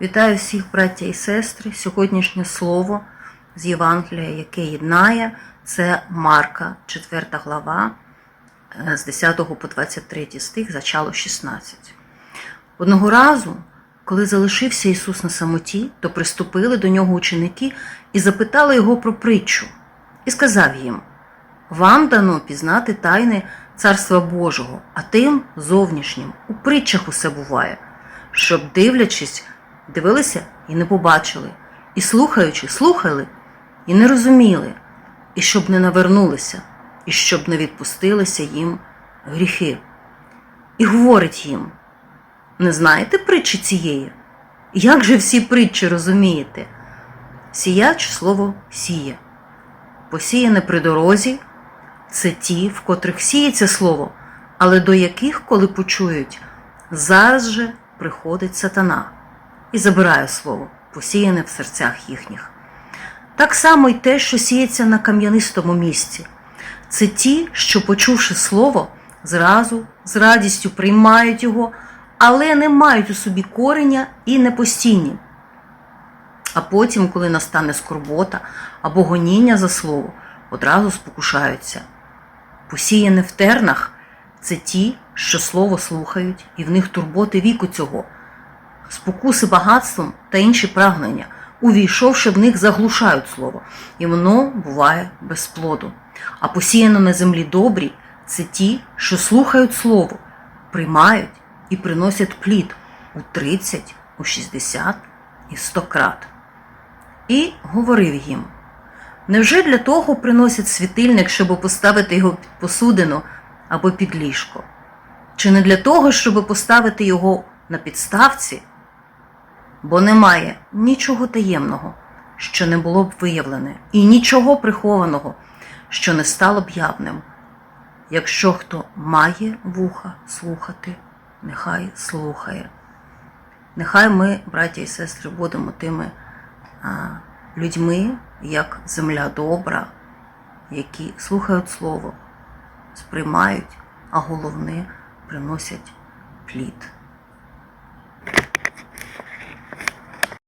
Вітаю всіх, браття і сестри. Сьогоднішнє слово з Євангелія, яке єднає, це Марка, 4 глава, е, з 10 по 23 стих, зачало 16. Одного разу, коли залишився Ісус на самоті, то приступили до нього ученики і запитали його про притчу, і сказав їм: Вам дано пізнати тайни Царства Божого, а тим зовнішнім у притчах усе буває, щоб, дивлячись, дивилися і не побачили, і слухаючи, слухали і не розуміли, і щоб не навернулися, і щоб не відпустилися їм гріхи. І говорить їм: не знаєте притчі цієї? Як же всі притчі розумієте? Сіяч слово сіє. Посіяне при дорозі це ті, в котрих сіється слово, але до яких, коли почують, зараз же приходить сатана і забирає слово, посіяне в серцях їхніх. Так само й те, що сіється на кам'янистому місці. Це ті, що, почувши слово, зразу з радістю приймають його, але не мають у собі кореня і не постійні. А потім, коли настане скорбота або гоніння за слово, одразу спокушаються. Посіяне в тернах це ті, що слово слухають, і в них турботи віку цього, спокуси багатством та інші прагнення, увійшовши в них, заглушають слово, і воно буває без плоду. А посіяно на землі добрі це ті, що слухають слово, приймають і приносять плід у 30, у 60 і 100 крат. І говорив їм. Невже для того приносять світильник, щоб поставити його під посудину або під ліжко? Чи не для того, щоб поставити його на підставці? Бо немає нічого таємного, що не було б виявлене, і нічого прихованого, що не стало б явним. Якщо хто має вуха слухати, нехай слухає. Нехай ми, браття і сестри, будемо тими а, людьми, як земля добра, які слухають слово, сприймають, а головне приносять плід.